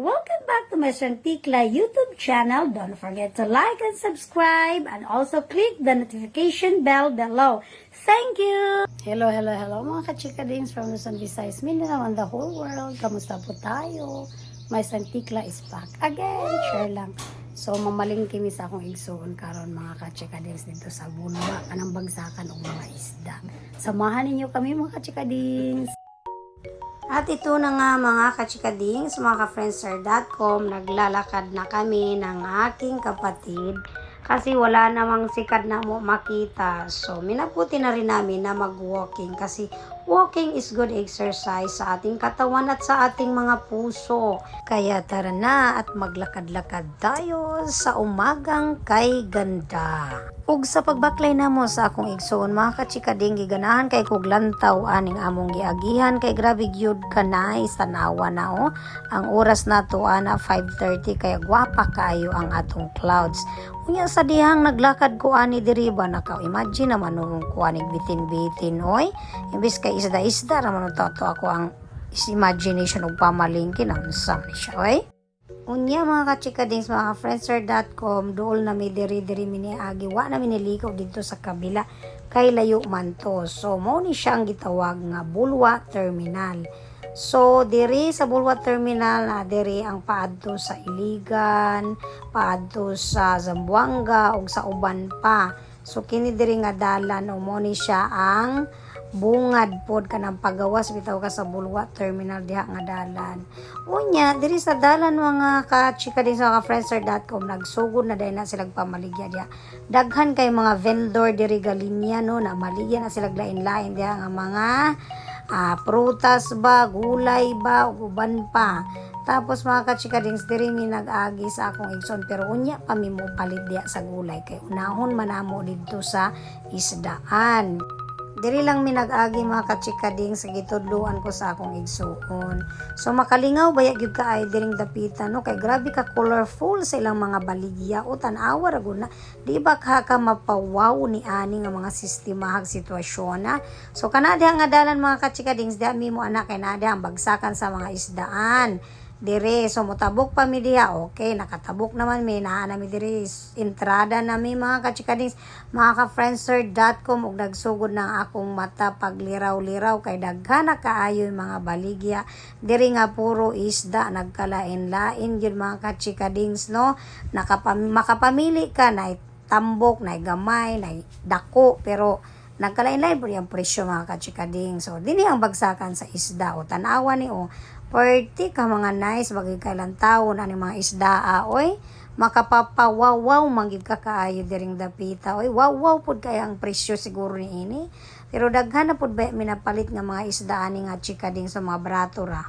Welcome back to my Shantikla YouTube channel. Don't forget to like and subscribe and also click the notification bell below. Thank you! Hello, hello, hello mga kachikadings from Luzon, Visayas, Mindanao and the whole world. Kamusta po tayo? My Santikla is back again. Share lang. So, mamaling kami sa akong igsoon karon mga kachikadings dito sa Bunwa, kanang bagsakan o mga isda. Samahan ninyo kami mga kachikadings. At ito na nga mga kachikadings, mga ka-friendster.com, naglalakad na kami ng aking kapatid kasi wala namang sikat na makita. So, minabuti na rin namin na mag-walking kasi walking is good exercise sa ating katawan at sa ating mga puso. Kaya tara na at maglakad-lakad tayo sa umagang kay ganda. Ug sa pagbaklay namo sa akong igsoon mga kachikading giganahan kay kog lantaw aning among giagihan kay grabe gyud kanay sa nawa na oh. Ang oras nato ana 5:30 kay gwapa kaayo ang atong clouds. Unya sa dihang naglakad ko ani diri ba naka-imagine naman nung kuanig bitin-bitin oy. Imbis kay isda-isda raman to ako ang imagination ug pamalingki na unsa ni siya oy. Unya mga kachikadings, mga friendster.com, dool na mi diri-diri miniagi. Wa na minilikaw dito sa kabila kay layo man to. So, mo ni siya ang gitawag nga Bulwa Terminal. So, diri sa Bulwa Terminal na diri ang paadto sa Iligan, paadto sa Zamboanga ug sa uban pa. So, kini diri nga dalan o mo ni siya ang bungad pod ka ng pagawas bitaw ka sa Bulwa Terminal diha nga dalan. Unya, diri sa dalan mga ka-chika din sa mga friendster.com nagsugod na dahil na silang pamaligya diha. Daghan kay mga vendor diri galinya no na maligya na silang lain-lain diha nga mga ah, prutas ba, gulay ba, uban pa. Tapos mga kachikadings, diri mi nag-agi sa akong igsoon pero unya pa mi mo palit diha sa gulay kay unahon manamo didto sa isdaan. Diri lang mi nag-agi mga kachikading sa gitudluan ko sa akong igsuon. So makalingaw baya gyud ka ay diring dapitan no kay grabe ka colorful sa ilang mga baligya o tan-awa ra na. Di ba ka ka mapawaw ni ani nga mga sistemahag sitwasyon na. So kana diha nga dalan mga kachikadings diha mo anak kay na ang bagsakan sa mga isdaan dire so motabok pa mi diha. Okay nakatabok naman mi. Naa na mi dire entrada na mi mga kachikadings mga ka friendster.com ug nagsugod ng akong mata pagliraw-liraw. Kay daghan na kaayo mga baligya. Diri nga puro isda nagkalain-lain gyud mga kachikadings no? Nakapam makapamili ka na tambok na gamay na dako pero nagkalain-lain po yung presyo mga kachikading. So, dini ang bagsakan sa isda o tanawa ni o 40 ka mga nice bagay kailan taon ani mga isda aoy makapapawawaw manggid ka kaayo diring dapita oy. Wow pud kay ang presyo siguro ni ini. Pero daghan na pud minapalit nga mga isda ani nga chikading sa mga brato ra?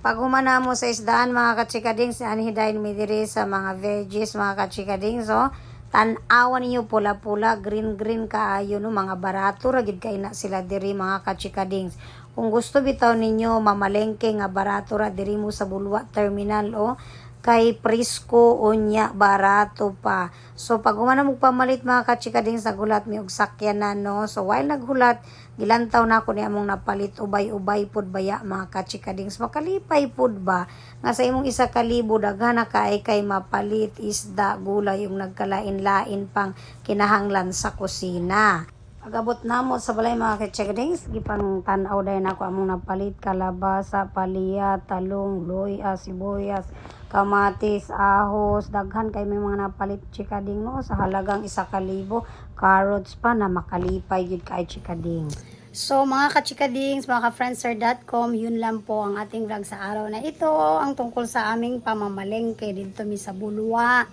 Pag humana mo sa isdaan mga kachikading si anhidayin mi diri sa mga veggies mga kachikading so tan-awa ninyo pula-pula green-green kaayo no mga barato ra gid kay na sila diri mga kachikadings kung gusto bitaw ninyo mamalengke nga barato ra diri mo sa Bulwa Terminal o kay Prisco unya barato pa. So pag umana mo pamalit mga kachikadings nagulat mi og sakyanan no. So while naghulat gilantaw na ako ni among napalit ubay-ubay pud baya mga kachikadings makalipay pud ba nga sa imong isa ka libo daghan na kay kay mapalit isda gulay yung nagkalain-lain pang kinahanglan sa kusina. Pagabot namo sa balay mga kachikadings, gipang tanaw dahil ako among napalit kalabasa, palya, talong, luya, sibuyas, kamatis, ahos, daghan kay may mga napalit chikading no sa halagang isa ka libo, carrots pa na makalipay gid kay chikading. So mga kachikadings, mga ka-friendster.com, yun lang po ang ating vlog sa araw na ito. Ang tungkol sa aming pamamalengke dito mi sa Bulwa.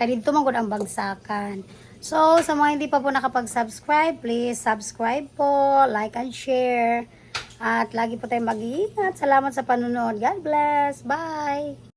Kaya dito man gud ang bagsakan. So, sa mga hindi pa po nakapag-subscribe, please subscribe po, like and share. At lagi po tayong mag-iingat. Salamat sa panonood. God bless. Bye!